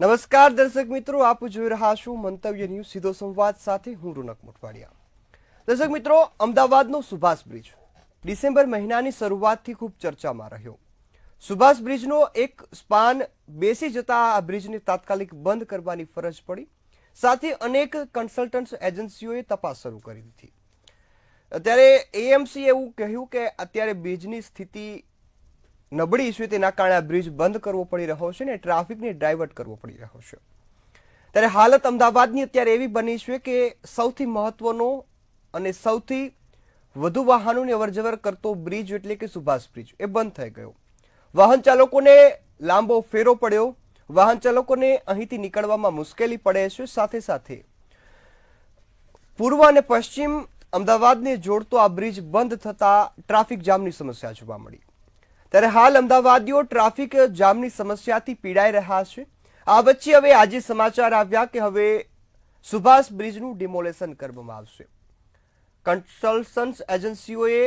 નમસ્કાર દર્શક મિત્રો, આપ જોઈ રહ્યા છો મંતવ્ય ન્યૂઝ સીધો સંવાદ સાથે હું રોનક મોટવાડિયા. દર્શક મિત્રો, અમદાવાદનો સુભાષ બ્રિજ ડિસેમ્બર મહિનાની શરૂઆતથી ખૂબ ચર્ચામાં રહ્યો. સુભાષ બ્રિજનો એક સ્પાન બેસી જતા આ બ્રિજને તાત્કાલિક બંધ કરવાની ફરજ પડી. સાથે અનેક કન્સલ્ટન્ટ એજન્સીઓએ તપાસ શરૂ કરી દીધી. અત્યારે એએમસી એવું કહ્યું કે અત્યારે બ્રિજની સ્થિતિ નબળી છે તેના કારણે આ બ્રિજ બંધ કરવો પડી રહ્યો છે ને ટ્રાફિકને ડાયવર્ટ કરવો પડી રહ્યો છે. ત્યારે હાલત અમદાવાદની અત્યારે એવી બની છે કે સૌથી મહત્વનો અને સૌથી વધુ વાહનોની અવરજવર કરતો બ્રિજ એટલે કે સુભાષ બ્રિજ, એ બંધ થઈ ગયો. વાહન ચાલકોને લાંબો ફેરો પડ્યો. વાહન ચાલકોને અહીંથી નીકળવામાં મુશ્કેલી પડે છે. સાથે સાથે પૂર્વ અને પશ્ચિમ અમદાવાદને જોડતો આ બ્રિજ બંધ થતા ટ્રાફિક જામની સમસ્યા જોવા મળી. ત્યારે હાલ અમદાવાદીઓ ટ્રાફિક જામની સમસ્યાથી પીડાઈ રહ્યા છે. આ વચ્ચે હવે આજે સમાચાર આવ્યા કે હવે સુભાષ બ્રિજનું ડિમોલેશન કરવામાં આવશે. કન્સલ્ટન્સ એજન્સીઓએ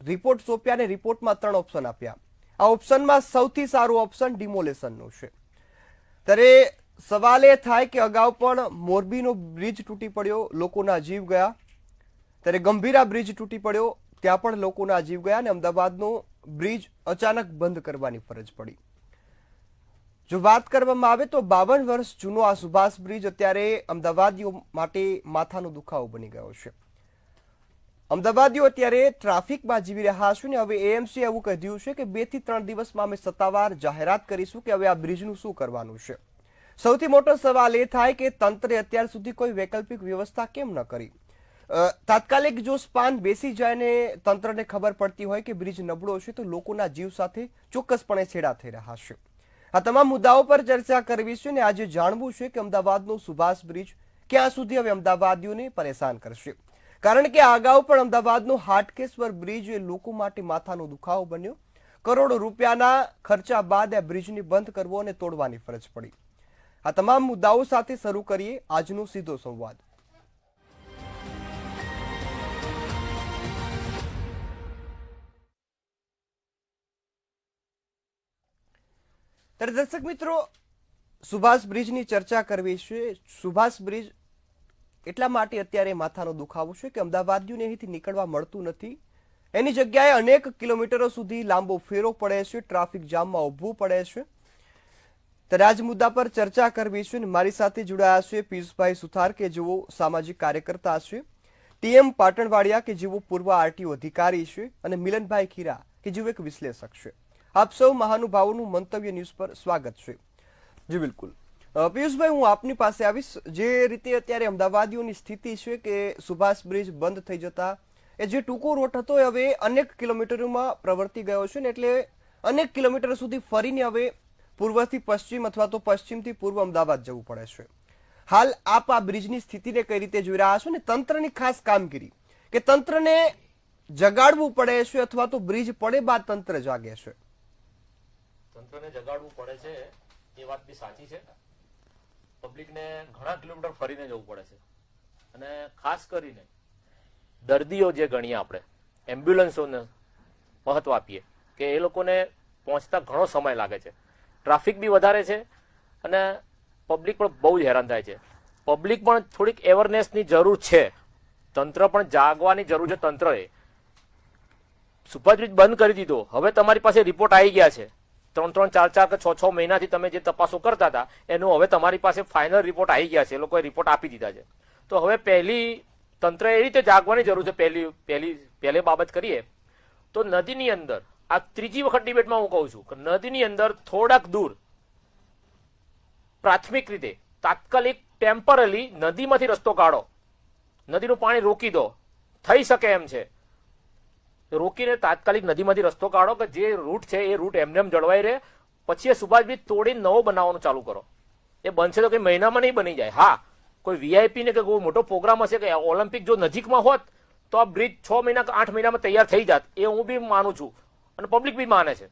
રિપોર્ટ સોંપ્યા અને રિપોર્ટમાં ત્રણ ઓપ્શન આપ્યા. આ ઓપ્શનમાં સૌથી સારું ઓપ્શન ડિમોલેશનનું છે. ત્યારે સવાલ એ થાય કે અગાઉ પણ મોરબીનો બ્રિજ તૂટી પડ્યો, લોકોના જીવ ગયા. ત્યારે ગંભીરા બ્રિજ તૂટી પડ્યો, ત્યાં પણ લોકોના જીવ ગયા અને અમદાવાદનો બ્રિજ અચાનક બંધ કરવાની ફરજ પડી. જો વાત કરવામાં આવે તો બાવન વર્ષ જૂનો આ સુભાષ બ્રિજ અત્યારે અમદાવાદીઓ માટે માથાનો દુખાવો બની ગયો છે. અમદાવાદીઓ અત્યારે ટ્રાફિકમાં જીવી રહ્યા છે ને હવે એએમસી એવું કહ્યું છે કે બેથી ત્રણ દિવસમાં અમે સત્તાવાર જાહેરાત કરીશું કે હવે આ બ્રિજનું શું કરવાનું છે. સૌથી મોટો સવાલ એ થાય કે તંત્રે અત્યાર સુધી કોઈ વૈકલ્પિક વ્યવસ્થા કેમ ન કરી? તાત્કાલિક જો સ્પાન બેસી જાય ને તંત્રને ખબર પડતી હોય કે બ્રિજ નબળો હશે તો લોકોના જીવ સાથે ચોક્કસપણે છેડા થઈ રહ્યા છે. આ તમામ મુદ્દાઓ પર ચર્ચા કરવી છે ને આજે જાણવું છે કે અમદાવાદનો સુભાષ બ્રિજ ક્યાં સુધી હવે અમદાવાદીઓને પરેશાન કરશે. કારણ કે અગાઉ પણ અમદાવાદનો હાટકેશ્વર બ્રિજ એ લોકો માટે માથાનો દુખાવો બન્યો. કરોડો રૂપિયાના ખર્ચા બાદ આ બ્રિજને બંધ કરવો અને તોડવાની ફરજ પડી. આ તમામ મુદ્દાઓ સાથે શરૂ કરીએ આજનો સીધો સંવાદ. ત્યારે દર્શક મિત્રો સુભાષ બ્રિજની ચર્ચા કરવી છે. સુભાષ બ્રિજ એટલા માટે અત્યારે માથાનો દુખાવો છે કે અમદાવાદીઓને અહીંથી નીકળવા મળતું નથી. એની જગ્યાએ અનેક કિલોમીટરો સુધી લાંબો ફેરો પડે છે, ટ્રાફિક જામમાં ઊભવું પડે છે. ત્યારે આજ મુદ્દા પર ચર્ચા કરવી છે અને મારી સાથે જોડાયા છે પિયુષભાઈ સુથાર કે જેઓ સામાજિક કાર્યકર્તા છે. ટીએમ પાટણવાડિયા કે જેઓ પૂર્વ આરટીઓ અધિકારી છે અને મિલનભાઈ ખીરા કે જેઓ એક વિશ્લેષક છે. આપ સૌ મહાનુભાવોનું મંતવ્ય ન્યૂઝ પર સ્વાગત છે. જી બિલકુલ. પિયુષભાઈ હું આપની પાસે આવીશ. જે રીતે અત્યારે અમદાવાદીઓની સ્થિતિ છે કે સુભાષ બ્રિજ બંધ થઈ જતા એ જે ટૂંકો રોટ હતો એ હવે અનેક કિલોમીટરોમાં પ્રવર્તી ગયો છે ને એટલે અનેક કિલોમીટર સુધી ફરીને હવે પૂર્વથી પશ્ચિમ અથવા તો પશ્ચિમથી પૂર્વ અમદાવાદ જવું પડે છે. હાલ આપ આ બ્રિજની સ્થિતિને કઈ રીતે જોઈ રહ્યા છો ને તંત્રની ખાસ કામગીરી? કે તંત્રને જગાડવું પડે છે અથવા તો બ્રિજ પડે બાદ તંત્ર જાગે છે? તંત્રને જગાડવું પડે છે, એ વાત બી સાચી છે. પબ્લિકને ઘણા કિલોમીટર ફરીને જવું પડે છે. અને ખાસ કરીને દર્દીઓ જે ગણીએ આપણે, એમ્બ્યુલન્સોને મહત્વ આપીએ, કે એ લોકોને પહોંચતા ઘણો સમય લાગે છે. ટ્રાફિક બી વધારે છે અને પબ્લિક પણ બહુ જ હેરાન થાય છે. પબ્લિક પણ થોડીક અવેરનેસની જરૂર છે. તંત્ર પણ જાગવાની જરૂર છે તંત્રએ. સુપરબ્રિજ બંધ કરી દીધો. હવે તમારી પાસે રિપોર્ટ આવી ગયા છે. ત્રણ ત્રણ ચાર ચાર કે છ છ મહિનાથી તમે જે તપાસો કરતા હતા, એનું હવે તમારી પાસે ફાઇનલ રિપોર્ટ આવી ગયા છે. એ લોકોએ રિપોર્ટ આપી દીધા છે. તો હવે પહેલી તંત્ર એ રીતે જાગવાની જરૂર છે. પહેલી પહેલી પહેલી બાબત કરીએ. તો નદીની અંદર, આ ત્રીજી વખત ડિબેટમાં હું કહું છું કે નદીની અંદર થોડાક દૂર પ્રાથમિક રીતે તાત્કાલિક ટેમ્પરરી નદીમાંથી રસ્તો કાઢો. નદીનું પાણી રોકી દો. થઈ શકે એમ છે. રોકીને તાત્કાલિક નદીમાંથી રસ્તો કાઢો કે જે રૂટ છે એ રૂટ એમને એમ જળવાઈ રહે. પછી એ સુભાષ બ્રિજ તોડીને નવો બનાવવાનું ચાલુ કરો. એ બનશે તો કઈ મહિનામાં નહીં બની જાય. હા, કોઈ વીઆઈપી ને કે કોઈ મોટો પ્રોગ્રામ હશે કે ઓલિમ્પિક જો નજીકમાં હોત, તો આ બ્રિજ છ મહિના કે આઠ મહિનામાં તૈયાર થઈ જાત. એ હું બી માનું છું. અને પબ્લિક બી માને છે.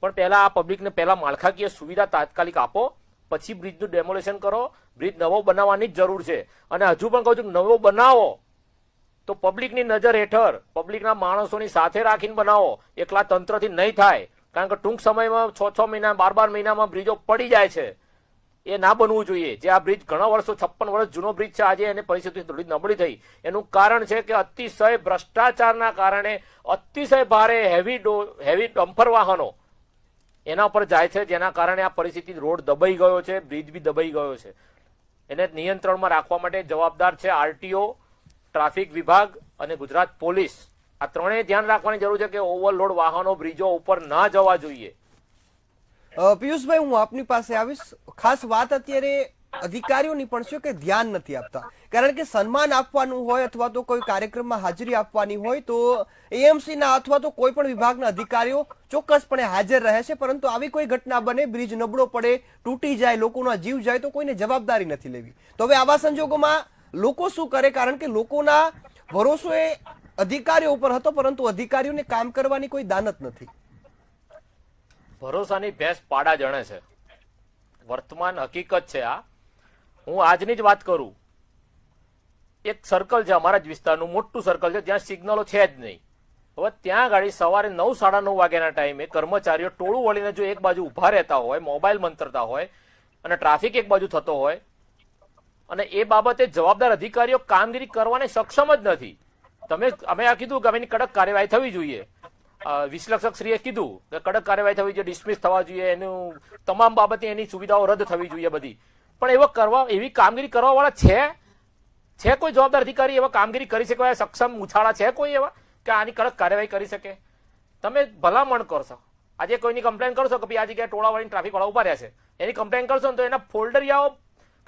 પણ પહેલા આ પબ્લિકને પહેલા માળખાકીય સુવિધા તાત્કાલિક આપો. પછી બ્રિજનું ડેમોલેશન કરો. બ્રિજ નવો બનાવવાની જ જરૂર છે. અને હજુ પણ કહું છું નવો બનાવો. તો પબ્લિકની નજર હેઠળ પબ્લિકના માણસોની સાથે રાખીને બનાવો. એકલા તંત્રથી નહીં થાય. કારણ કે ટૂંક સમયમાં છ છ મહિના બાર બાર મહિનામાં બ્રિજો પડી જાય છે. એ ના બનવું જોઈએ. જે આ બ્રિજ ઘણા વર્ષો, છપ્પન વર્ષ જૂનો બ્રિજ છે, આજે એની પરિસ્થિતિ થોડી નબળી થઈ. એનું કારણ છે કે અતિશય ભ્રષ્ટાચારના કારણે અતિશય ભારે હેવી હેવી ડમ્ફર વાહનો એના પર જાય છે, જેના કારણે આ પરિસ્થિતિ રોડ દબાઈ ગયો છે, બ્રિજ બી દબાઈ ગયો છે. એને નિયંત્રણમાં રાખવા માટે જવાબદાર છે આરટીઓ ટ્રાફિક વિભાગ અને ગુજરાત પોલીસ આ ત્રણેય ધ્યાન રાખવાની જરૂર છે કે ઓવરલોડ વાહનો, બ્રિજો ઉપર ના જવા જોઈએ. પિયુષભાઈ, હું આપની પાસે આવીશ. ખાસ વાત અત્યારે અધિકારીઓની પણ છે કે ધ્યાન નથી આપતા. કારણ કે સન્માન આપવાનું હોય અથવા તો કોઈ કાર્યક્રમમાં હાજરી આપવાની હોય તો એએમસી ના અથવા તો કોઈ પણ વિભાગના અધિકારીઓ ચોક્કસપણે હાજર રહે છે. પરંતુ આવી કોઈ ઘટના બને, બ્રિજ નબળો પડે, તૂટી જાય, લોકોના જીવ જાય તો કોઈને જવાબદારી નથી લેવી. તો હવે આવા સંજોગોમાં લોકો શું કરે? કારણ કે લોકોના ભરોસો એ અધિકારીઓ ઉપર હતો, પરંતુ અધિકારીઓને કામ કરવાની કોઈ દાનત નથી. ભરોસાની ભેંસ પાડા જણે છે. વર્તમાન હકીકત છે આ. હું આજની જ વાત કરું. એક સર્કલ છે અમારા જ વિસ્તારનું, મોટું સર્કલ છે, જ્યાં સિગ્નલો છે જ નહીં. હવે ત્યાં ગાડી સવારે નવ, સાડા નવ વાગ્યાના ટાઈમે કર્મચારીઓ ટોળું વળીને જો એક બાજુ ઊભા રહેતા હોય, મોબાઈલ મંતરતા હોય અને ટ્રાફિક એક બાજુ થતો હોય અને એ બાબતે જવાબદાર અધિકારીઓ કામગીરી કરવાને સક્ષમ જ નથી. તમે, અમે આ કીધું કે એની કડક કાર્યવાહી થવી જોઈએ. વિશ્લેષક શ્રીએ કીધું કે કડક કાર્યવાહી થવી જોઈએ, ડિસમિસ થવા જોઈએ, એનું તમામ બાબતે એની સુવિધાઓ રદ થવી જોઈએ બધી. પણ એવો કરવા, એવી કામગીરી કરવાવાળા છે? છે કોઈ જવાબદાર અધિકારી એવા કામગીરી કરી શકે સક્ષમ ઉછાળા છે કોઈ એવા કે આની કડક કાર્યવાહી કરી શકે? તમે ભલામણ કરશો. આજે કોઈની કમ્પ્લેન કરશો કે ભાઈ આ જગ્યાએ ટોળાવાળી ટ્રાફિક વાળા ઊભા રહ્યા છે. એની કમ્પ્લેન કરશો તો એના ફોલ્ડરિયાઓ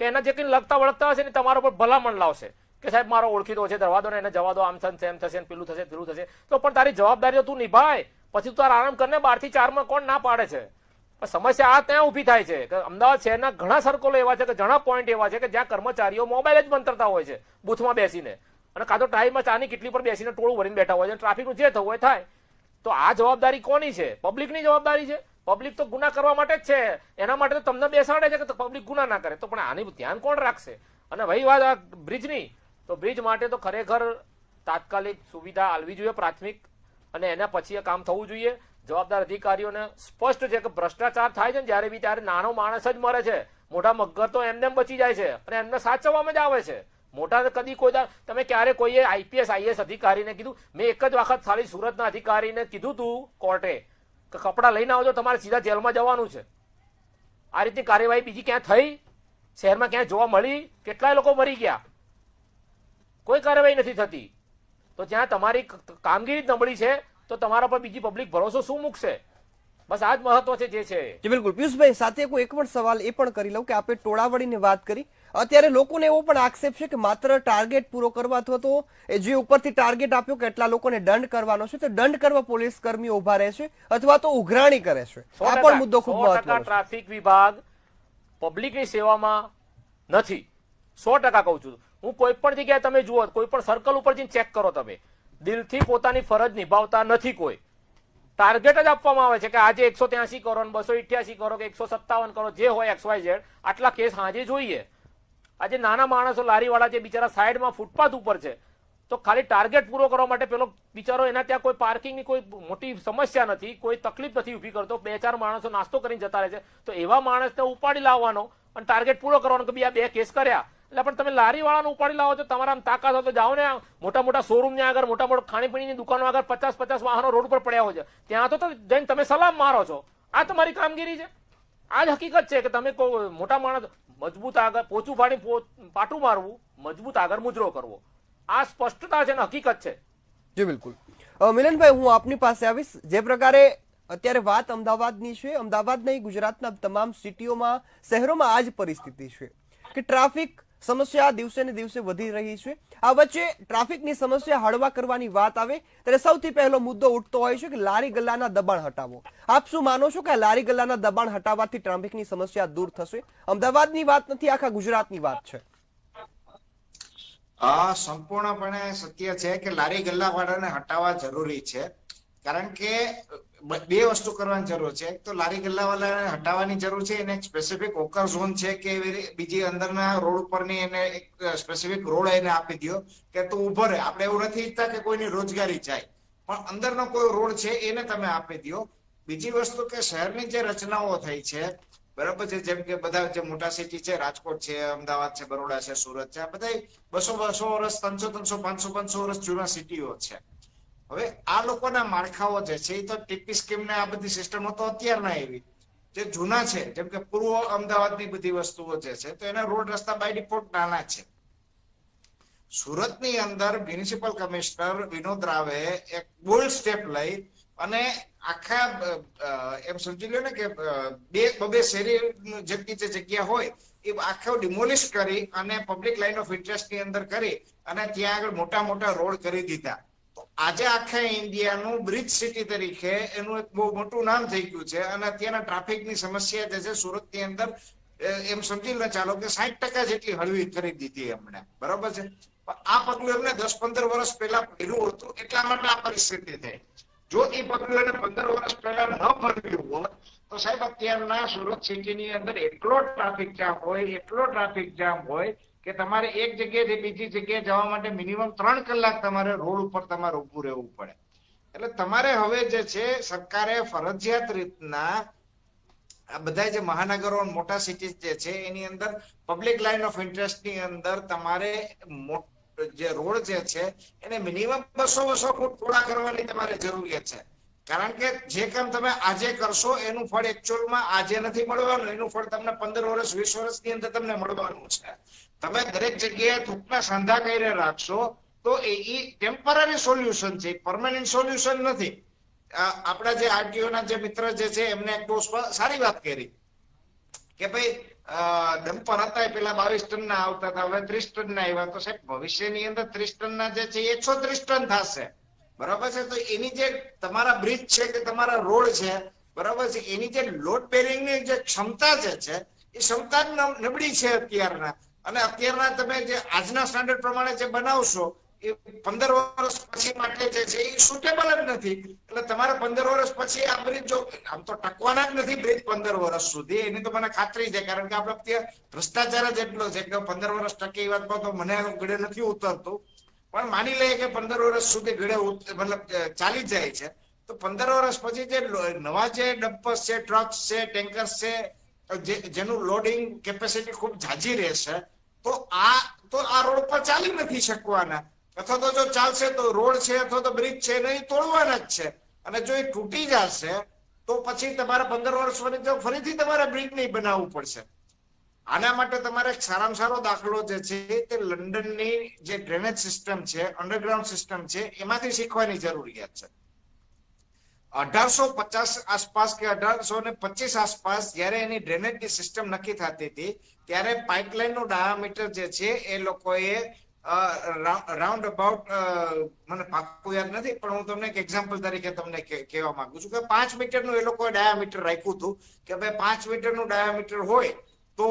કે એના જે કંઈ લગતા વળગતા હશે ને તમારા પર ભલામણ લાવશે. કે સાહેબ, મારો ઓળખીતો છે દરવાદો ને એને જવા દો, આમ થશે એમ થશે પેલું થશે પેલું થશે. તો પણ તારી જવાબદારીઓ તું નિભાય. પછી તું તાર આરામ કરીને બારથી ચારમાં કોણ ના પાડે છે? સમસ્યા આ ત્યાં ઊભી થાય છે કે અમદાવાદ શહેરના ઘણા સર્કલો એવા છે કે ઘણા પોઈન્ટ એવા છે કે જ્યાં કર્મચારીઓ મોબાઈલ જ મંતરતા હોય છે, બૂથમાં બેસીને. અને કાં તો ટાઈમમાં ચાની કેટલી પર બેસીને ટોળું ભરીને બેઠા હોય છે ટ્રાફિકનું જે થવું હોય થાય. તો આ જવાબદારી કોની છે? પબ્લિકની જવાબદારી છે? પબ્લિક તો ગુના કરવા માટે જ છે. એના માટે તો તમને બેસાડે છે કે પબ્લિક ગુના ના કરે. તો પણ આની ધ્યાન કોણ રાખશે? અને ભાઈ વાત આ બ્રિજની. તો બ્રિજ માટે તો ખરેખર તાત્કાલિક સુવિધા આલવી જોઈએ, પ્રાથમિક. અને એના પછી એ કામ થવું જોઈએ. જવાબદાર અધિકારીઓને સ્પષ્ટ છે કે ભ્રષ્ટાચાર થાય છે ને જ્યારે બી ત્યારે નાનો માણસ જ મરે છે. મોટા મગર તો એમને બચી જાય છે. અને એમને સાચવવામાં જ આવે છે. મોટા કદી કોઈ તમે ક્યારે કોઈએ આઈપીએસ આઈએસ અધિકારીને કીધું? મેં એક જ વખત ખાલી સુરતના અધિકારીને કીધું તું કોર્ટે. કે કપડાં લઈને આવજો, તમારે સીધા જેલમાં જવાનું છે. આ રીતની કાર્યવાહી બીજી ક્યાં થઈ? શહેરમાં ક્યાં જોવા મળી? કેટલાય લોકો મરી ગયા? કોઈ કાર્યવાહી નથી થતી. તો જ્યાં તમારી કામગીરી નબળી છે, તો તમારા પર બીજી પબ્લિક ભરોસો શું મૂકશે? બસ આ જ મહત્વ છે જે છે. બિલકુલ. પિયુષભાઈ, સાથે કોઈ એક પણ સવાલ એ પણ કરી લઉં કે આપણે ટોળાવળીની વાત કરી. અત્યારે લોકોને એવો પણ આક્ષેપ છે કે માત્ર ટાર્ગેટ પૂરો કરવા અથવા તો એ જે ઉપરથી ટાર્ગેટ આપ્યો કે એટલા લોકોને દંડ કરવાનો છે તો દંડ કરવા પોલીસ કર્મીઓ ઊભા રહે છે અથવા તો ઉઘરાણી કરે છે. આ પણ મુદ્દો ખૂબ મહત્વનો ટ્રાફિક વિભાગ પબ્લિકની સેવામાં નથી. સો ટકા કહું છું. હું કોઈ પણ જગ્યાએ તમે જુઓ કોઈ પણ સર્કલ ઉપર જઈને ચેક કરો તમે દિલથી પોતાની ફરજ નિભાવતા નથી કોઈ. ટાર્ગેટ જ આપવામાં આવે છે કે આજે એકસો ત્યાસી કરો બસો ઇઠ્યાસી કરો કે એકસો સત્તાવન કરો જે હોય એક્સ વાય ઝેડ આટલા કેસ હાજે જોઈએ. આજે નાના માણસો લારીવાળા જે બિચારા સાઈડમાં ફૂટપાથ ઉપર છે, તો ખાલી ટાર્ગેટ પૂરો કરવા માટે પેલો બિચારો એના ત્યાં કોઈ પાર્કિંગની કોઈ મોટી સમસ્યા નથી, કોઈ તકલીફ નથી ઊભી કરતો, બે ચાર માણસો નાસ્તો કરીને જતા રહે છે, તો એવા માણસને ઉપાડી લાવવાનો અને ટાર્ગેટ પૂરો કરવાનો કે આ બે કેસ કર્યા. એટલે પણ તમે લારીવાળાને ઉપાડી લાવો તો તમારા તાકાત હોય તો જાઓ ને મોટા મોટા શોરૂમની આગળ, મોટા મોટા ખાણીપીણીની દુકાનો આગળ પચાસ પચાસ વાહનો રોડ પર પડ્યા હોય છે. ત્યાં તો જઈને તમે સલામ મારો છો. આ તમારી કામગીરી છે? આ જ હકીકત છે કે તમે મોટા માણસ મજબૂત આગળ પોચું પાણી પો- પાટું મારવું, મજબૂત આગળ મુજરો કરવો. આ સ્પષ્ટતા છે ને હકીકત છે. જી, બિલકુલ. મિલનભાઈ, હું આપની પાસે આવીશ. જે પ્રકારે અત્યારે વાત અમદાવાદની છે. અમદાવાદ નહીં, ગુજરાતના તમામ સિટીઓમાં, શહેરોમાં આ જ પરિસ્થિતિ છે કે ટ્રાફિક સમસ્યા દિવસે ને દિવસે વધી રહી છે. આ વચ્ચે ટ્રાફિકની સમસ્યા હળવા કરવાની વાત આવે ત્યારે સૌથી પહેલો મુદ્દો ઉઠતો હોય છે કે લારી ગલ્લાના દબાણ હટાવો. આપ શું માનો છો કે લારી ગલ્લાના દબાણ હટાવવાથી ટ્રાફિકની સમસ્યા દૂર થશે? અમદાવાદની વાત નથી, આખા ગુજરાતની વાત છે. આ સંપૂર્ણપણે સત્ય છે કે લારી ગલ્લા વાળાને હટાવવા જરૂરી છે. કારણ કે બ- વસ્તુ કરવાની જરૂર છે. એક તો લારી ગલ્લા વાળાને હટાવવાની જરૂર છે એને સ્પેસિફિક ઓકર ઝોન છે કે બીજી અંદરના રોડ પરની એને એક સ્પેસિફિક રોડ એને આપી દો કે તું ઊભો રહે. આપણે એવું નથી ઈચ્છતા કે કોઈની રોજગારી જાય. પણ અંદરનો કોઈ રોડ છે એને તમે આપી દો બીજી વસ્તુ કે શહેરની જે રચનાઓ થઈ છે, બરાબર છે, જેમ કે બધા જે મોટા સિટી છે, રાજકોટ છે, અમદાવાદ છે, બરોડા છે, સુરત છે, આ બધા બસો બસો વર્ષ, ત્રણસો ત્રણસો, પાંચસો પાંચસો વર્ષ જૂના સિટીઓ છે. હવે આ લોકોના માળખાઓ જે છે, એ તો ટીપી સ્કીમ ને આ બધી સિસ્ટમો તો અત્યારના એવી. જે જૂના છે, જેમ કે પૂર્વ અમદાવાદની બધી વસ્તુઓ જે છે, તો એના રોડ રસ્તા બાય ડિફોલ્ટ નાના છે. સુરતની અંદર મ્યુનિસિપલ કમિશનર વિનોદ રાવે એક બોલ્ડ સ્ટેપ લઈ અને આખા એમ સમજી લો ને કે બે, બબે શેરી જેટલી જે જગ્યા હોય, એ આખો ડિમોલિશ કરી અને પબ્લિક લાઇન ઓફ ઇન્ટરેસ્ટની અંદર કરી અને ત્યાં આગળ મોટા મોટા રોડ કરી દીધા. આજે આખા ઇન્ડિયાનું બ્રિજ સિટી તરીકે એનું એક બહુ મોટું નામ થઈ ગયું છે અને અત્યારના ટ્રાફિકની સમસ્યા જે છે સુરતની અંદર એમ સમજી લો ચાલો કે સાઠ ટકા જેટલી હળવી કરી દીધી એમણે. બરોબર છે? આ પગલું એમને દસ પંદર વર્ષ પહેલા ભર્યું હતું, એટલા માટે આ પરિસ્થિતિ થઈ. જો એ પગલું એને પંદર વર્ષ પહેલા ન ભર્યું હોત, તો સાહેબ અત્યારના સુરત સિટીની અંદર એટલો ટ્રાફિક જામ હોય, એટલો ટ્રાફિક જામ હોય કે તમારે એક જગ્યાએથી બીજી જગ્યાએ જવા માટે મિનિમમ ત્રણ કલાક તમારે રોડ ઉપર તમારે ઊભું રહેવું પડે. એટલે તમારે હવે જે છે, સરકારે ફરજિયાત રીતના આ બધા જે મહાનગરો મોટા સિટીઝ જે છે, એની અંદર પબ્લિક લાઇન ઓફ ઇન્ટરેસ્ટની અંદર તમારે જે રોડ જે છે, એને મિનિમમ બસો બસો ફૂટ પૂરા કરવાની તમારે જરૂરિયાત છે. કારણ કે જે કામ તમે આજે કરશો, એનું ફળ એકચ્યુઅલમાં આજે નથી મળવાનું. એનું ફળ તમને પંદર વર્ષ, વીસ વર્ષની અંદર તમને મળવાનું છે. તમે દરેક જગ્યાએ થૂકના સાંધા કરીને રાખશો, તો એ ટેમ્પરરી સોલ્યુશન છે. પરમાનન્ટ સોલ્યુશન નથી. આપણા જે આરટીઓના જે મિત્ર જે છે, એમને એક સારી વાત કરી કે ભાઈ ડમ્પર હતા એ પેલા બાવીસ ટન ના આવતા હતા. હવે ત્રીસ ટન ના આવ્યા. તો સાહેબ, ભવિષ્યની અંદર ત્રીસ ટન ના જે છે એકસો ત્રીસ ટન થશે. બરાબર છે? તો એની જે તમારા બ્રિજ છે કે તમારા રોડ છે, બરાબર છે? એની જે લોડ બેરિંગની જે ક્ષમતા જે છે, એ ક્ષમતા નબળી છે અત્યારના. અને અત્યારના તમે જે આજના સ્ટાન્ડર્ડ પ્રમાણે જે બનાવશો, એ પંદર વર્ષ પછી માટે જે છે, એ સુટેબલ જ નથી. એટલે તમારે પંદર વર્ષ પછી આ બ્રિજ જો, આમ તો ટકવાના જ નથી બ્રિજ પંદર વર્ષ સુધી. એની તો મને ખાતરી છે, કારણ કે આપણે અત્યારે ભ્રષ્ટાચાર જ એટલો છે કે પંદર વર્ષ ટકે એ વાતમાં તો મને ગળે નથી ઉતરતું. પણ માની લઈએ કે પંદર વર્ષ સુધી ઘડે મતલબ ચાલી જાય છે. તો પંદર વર્ષ પછી જે નવા જે ડમ્પર્સ છે, ટ્રક્સ છે, ટેન્કર્સ છે જેનું લોડિંગ કેપેસિટી ખૂબ ઝાઝી રહેશે, તો આ તો આ રોડ પર ચાલી નથી શકવાના. અથવા તો જો ચાલશે તો રોડ છે અથવા તો બ્રિજ છે ઈ તોડવાના જ છે. અને જો એ તૂટી જશે, તો પછી તમારે પંદર વર્ષ પછી ફરીથી તમારે બ્રિજ નહીં બનાવવું પડશે. આના માટે તમારે સારામાં સારો દાખલો જે છે તે લંડનની જે ડ્રેનેજ સિસ્ટમ છે, અંડરગ્રાઉન્ડ સિસ્ટમ છે, એમાંથી શીખવાની જરૂરિયાત છે. અઢારસો પચાસ આસપાસ કે અઢારસો ને પચીસ આસપાસ જ્યારે એની ડ્રેનેજની સિસ્ટમ નક્કી થતી હતી, ત્યારે પાઇપલાઇનનું ડાયામીટર જે છે એ લોકોએ રાઉન્ડ અબાઉટ મને પાકું યાદ નથી, પણ હું તમને એક એક્ઝામ્પલ તરીકે તમને કહેવા માંગુ છું કે પાંચ મીટરનું એ લોકોએ ડાયામીટર રાખ્યું હતું કે ભાઈ પાંચ મીટરનું ડાયામીટર હોય તો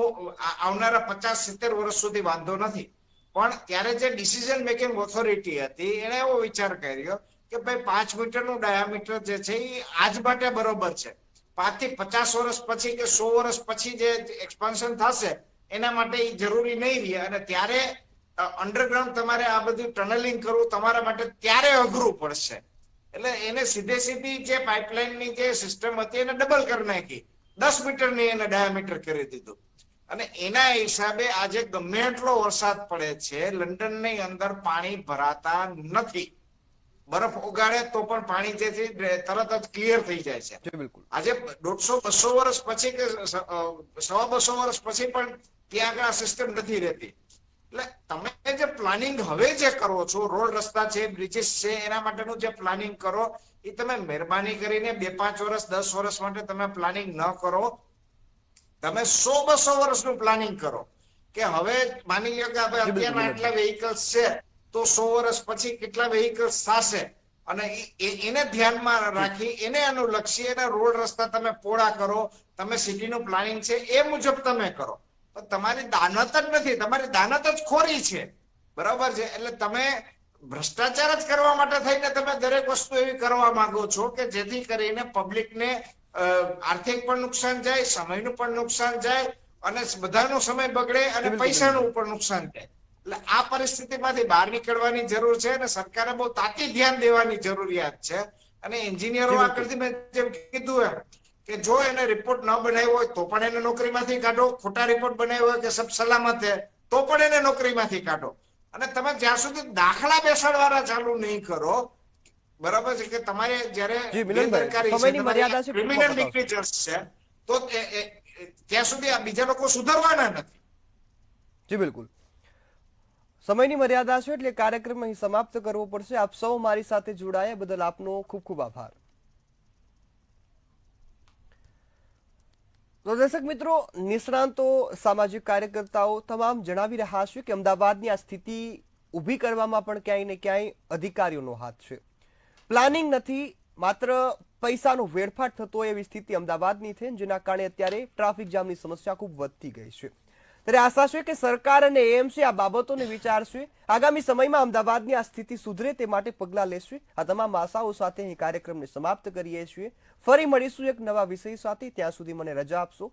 આવનારા પચાસ સિત્તેર વર્ષ સુધી વાંધો નથી. પણ ત્યારે જે ડિસિઝન મેકિંગ ઓથોરિટી હતી એને એવો વિચાર કર્યો કે ભાઈ પાંચ મીટરનું ડાયામીટર જે છે એ આજ માટે બરોબર છે. પાંચથી પચાસ વર્ષ પછી કે સો વર્ષ પછી જે એક્સપાન્શન થશે, એના માટે એ જરૂરી નહીં રહે. અને ત્યારે અંડરગ્રાઉન્ડ તમારે આ બધું ટનલિંગ કરવું તમારા માટે ત્યારે અઘરું પડશે. એટલે એને સીધે સીધી જે પાઇપલાઇનની જે સિસ્ટમ હતી, એને ડબલ કરી નાખી. દસ મીટરની એને ડાયામીટર કરી દીધું. અને એના હિસાબે આજે ગમે એટલો વરસાદ પડે છે લંડનની અંદર પાણી ભરાતા નથી. બરફ ઉગાડે તો પણ પાણી જે તરત જ ક્લિયર થઈ જાય છે. બિલકુલ. આજે દોઢસો બસો વર્ષ પછી કે સવા બસો વર્ષ પછી પણ ત્યાં આગળ આ સિસ્ટમ નથી રહેતી. એટલે તમે જે પ્લાનિંગ હવે જે કરો છો રોડ રસ્તા છે બ્રિજીસ છે એના માટેનું જે પ્લાનિંગ કરો એ તમે મહેરબાની કરીને બે પાંચ વર્ષ દસ વર્ષ માટે તમે પ્લાનિંગ ન કરો. તમે સો બસો વર્ષનું પ્લાનિંગ કરો. કે હવે માની લો કે હવે અત્યારના આટલા વેહિકલ્સ છે તો સો વર્ષ પછી કેટલા વેહિકલ્સ થશે? અને એ- એને ધ્યાનમાં રાખી એને અનુલક્ષી એના રોડ રસ્તા તમે પોળા કરો તમે સિટીનું પ્લાનિંગ છે એ મુજબ તમે કરો. પણ તમારી દાનત જ નથી તમારી દાનત જ ખોરી છે. બરાબર છે? એટલે તમે ભ્રષ્ટાચાર જ કરવા માટે થઈને તમે દરેક વસ્તુ એવી કરવા માંગો છો કે જેથી કરીને પબ્લિકને આર્થિક પણ નુકસાન જાય સમયનું પણ નુકસાન જાય અને બધાનો સમય બગડે અને પૈસાનું પણ નુકસાન થાય. એટલે આ પરિસ્થિતિમાંથી બહાર નીકળવાની જરૂર છે અને સરકારે બહુ તાતી ધ્યાન દેવાની જરૂરિયાત છે. અને એન્જિનિયરો આગળથી મેં જેમ કીધું એમ કે જો એને રિપોર્ટ ન બનાવ્યો હોય તો પણ એને નોકરીમાંથી કાઢો ખોટા રિપોર્ટ બનાવ્યો હોય કે સબ સલામત છે તો પણ એને નોકરીમાંથી કાઢો. અને તમે જ્યાં સુધી દાખલા બેસાડવાના ચાલુ નહીં કરો બરાબર છે કે તમારે જ્યારે બેદરકારી છે, મર્યાદા છે, criminal ટૂંકમાં છે તો ત્યાં સુધી આ બીજા લોકો સુધરવાના નથી. જી બિલકુલ. સમયની મર્યાદા છે એટલે કાર્યક્રમ અહીં સમાપ્ત કરવો પડશે. આપ સૌ મારી સાથે જોડાયા બદલ આપનો ખૂબ ખૂબ આભાર. તો દર્શક મિત્રો નિષ્ણાંતો સામાજિક કાર્યકર્તાઓ તમામ જણાવી રહ્યા છે કે અમદાવાદની આ સ્થિતિ ઊભી કરવામાં પણ ક્યાંય ને ક્યાંય અધિકારીઓનો હાથ છે. પ્લાનિંગ નથી, માત્ર પૈસાનો વેડફાટ થતો એવી સ્થિતિ અમદાવાદની છે, જેના કારણે અત્યારે ટ્રાફિક જામની સમસ્યા ખૂબ વધતી ગઈ છે. ત્યારે આશા છે કે સરકાર અને એએમસી આ બાબતોને વિચારશે. આગામી સમયમાં અમદાવાદની આ સ્થિતિ સુધરે તે માટે પગલાં લેશે. આ તમામ આશાઓ સાથે અહીં કાર્યક્રમને સમાપ્ત કરીએ છીએ. ફરી મળીશું એક નવા વિષય સાથે. ત્યાં સુધી મને રજા આપશો.